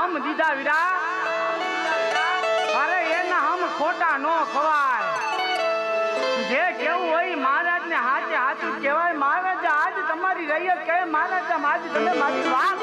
હમ દીધા વીરા. અરે એના હમ ખોટા નો ખવાય. જે કેવું હોય મહારાજ ને હાથે હાથું કહેવાય. મહારાજ, આજ તમારી રૈયત કે મહારાજ આજ તમે મારી વાત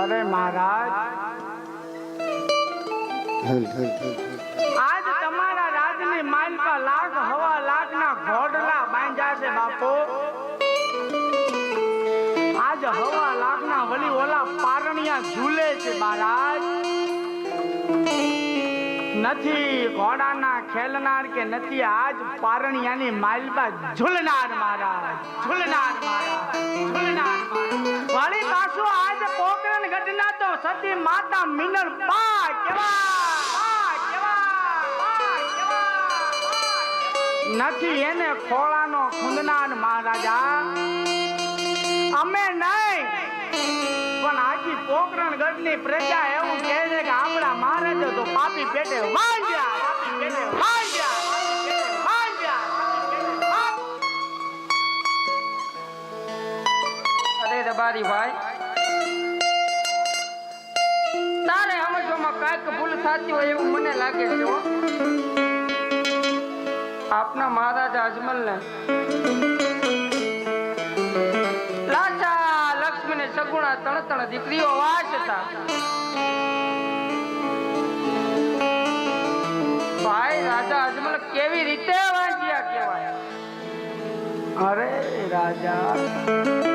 અરે મહારાજ. આજ તમારા રાજની માલકા લાખ હવા લાખના ઘોડલા બાંધ્યા છે બાપો. આજ હવા લાખના વલી ઓલા પારણિયા ઝૂલે છે મહારાજ. નથી ઘોડાના ખેલનાર કે નથી આજ પારણિયાની માલબા ઝૂલનાર મહારાજ. ઝૂલનાર મહારાજ ઝૂલનાર મહારાજ. વળી પાછું આજ તો સતી માતા મિનળ બા કેવા? નથી એને ખોળાનો ખૂંદનાર મહારાજા. અમે નહીં. પણ આખી પોકરણ ગઢની પ્રજા એવું કહે છે કે આપણા મહારાજો તો પાપી પેટે વાંજ્યા, પાપી વાંજ્યા. અરે રબારી ભાઈ કાંઈક ભૂલ થતી હોય એવું મને લાગે છે. આપના મહારાજા અજમલને લાચા લક્ષ્મી ને સગુણા ત્રણ ત્રણ દીકરીઓ વાંચતા. ભાઈ રાજા અજમલ કેવી રીતે વાંચ્યા કહેવાય? અરે રાજા.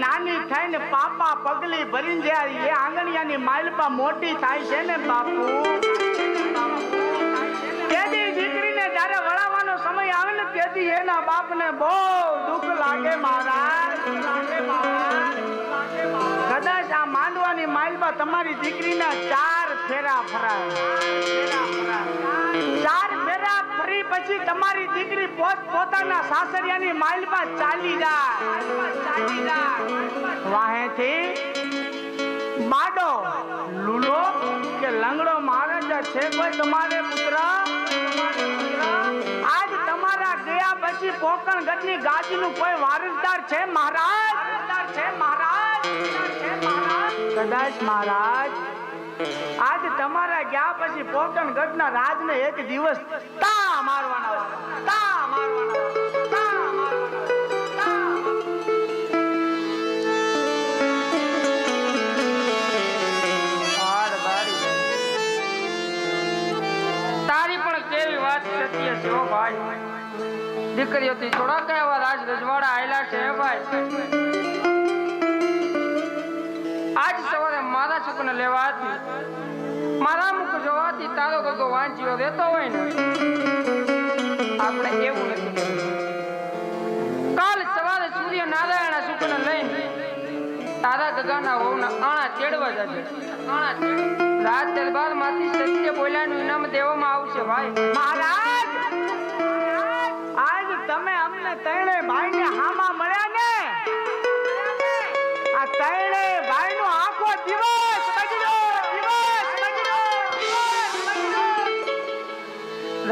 નાની થઈને પાપા પગલી ભરીને જાય એ આંગણિયાની માલપા મોટી થાય છે ને બાપુ? દીકરીને જ્યારે વળાવવાનો સમય આવે ને તેથી એના બાપને બહુ દુઃખ લાગે મારા કદાચ આ માંડવાની માલમાં તમારી દીકરીના ચાર ફેરા ફરાય ચાર ફેરા ફરી પછી તમારી દીકરી પોત પોતાના સાસરિયાની ચાલી ચાલી જાય. વાહેથી બાડો, લૂલો કે લંગડો મહારાજા છે કોઈ તમારે પુત્ર? આજ તમારા ગયા પછી પોકણ ગઢની ગાદીનું કોઈ વારસદાર છે મહારાજ? છે મહારાજ કદાચ મહારાજ, આજ તમારા ગયા પછી પોકણ ગઢના રાજને એક દિવસ તા મારવાના તા મારવાના દીકરીઓથી થોડા કહેવા રાજ રજવાડા આયેલા છે, ભાઈ. આજ સવારે મારા છોકરાને લેવા હતી મારા મુખ જોવાથી તારો ગગો વાંચ્યો રહેતો હોય ને. આપણે એવું નથી કાલ સવારે સૂર્ય નારાયણ શુક્રને લઈને તારા ગગાના વહુના આણા ચેડવા જશે આણા. રાજ દરબારમાંથી સત્ય બોલ્યાનું ઇનામ દેવામાં આવશે, ભાઈ. મહારાજ!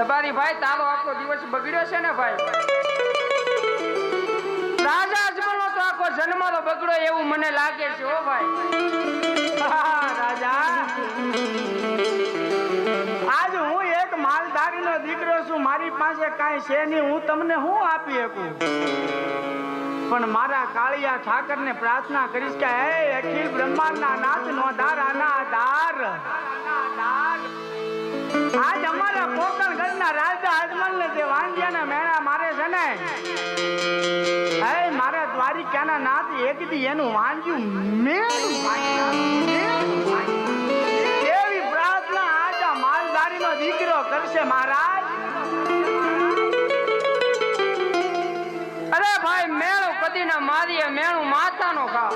રબારી ભાઈ, તારો આખો દિવસ બગડ્યો છે ને ભાઈ? રાજા અજમલનો તો આખો જન્મારો બગડ્યો એવું મને લાગે છે ઓ ભાઈ. રાજા. આજ હું એક માલધારીનો દીકરો છું, મારી પાસે કાંઈ છે નહીં, હું તમને શું આપી શકું? પણ મારા કાળિયા ઠાકરને પ્રાર્થના કરીશ કે, હે, અખિલ બ્રહ્માંડના નાથ નો ધારાના આધાર. આજ અમારા રાજા રાજા અજમલને જે વાંજિયાના મેળા મારે છે ને હે મારા દ્વારિકાના નાથ એક દી એનું વાંજ્યું વાંજ્યું, એવી પ્રાર્થના આજા માલધારીનો દીકરો કરશે મહારાજ. અરે ભાઈ મેળું કદી ના મારીએ મેળું માથાનો ખા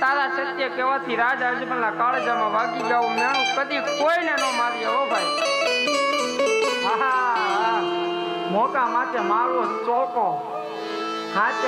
તારા સત્ય કહેવાથી રાજા અજમલના કાળજામાં વાગી ગયો મેણું કદી કોઈને ન માર્યો હો ભાઈ. મોકા માથે મારવો ચોકો હાથ